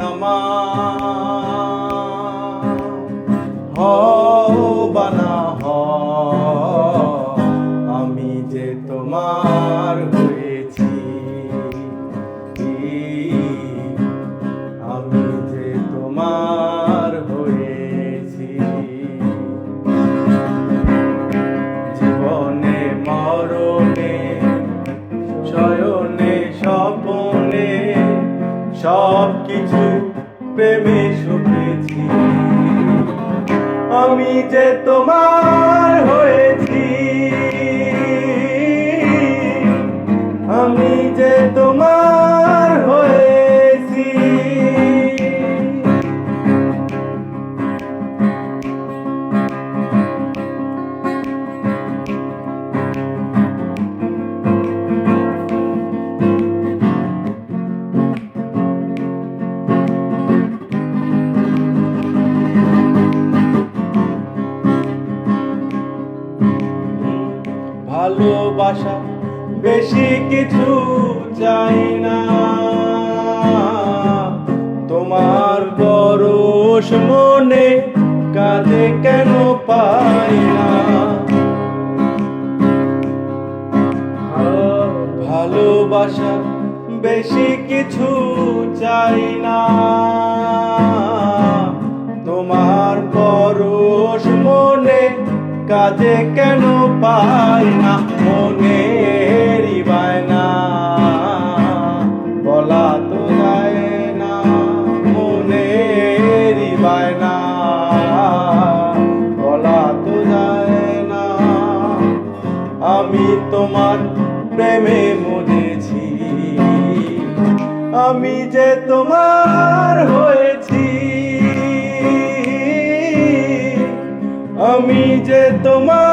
আমার হও বা না আমি যে তোমার সব কিছু প্রেমে শুকেছি। আমি যে তোমার হয়েছি ভালোবাসা বেশি কিছু চাই না। তোমার পরশ মনে কাজে কেন পাই না। ভালোবাসা বেশি কিছু চাই না। তোমার পরশ মনে কাজে কেন পাই আমি তোমার প্রেমে মরেছি। আমি যে তোমার হয়েছি। আমি যে তোমার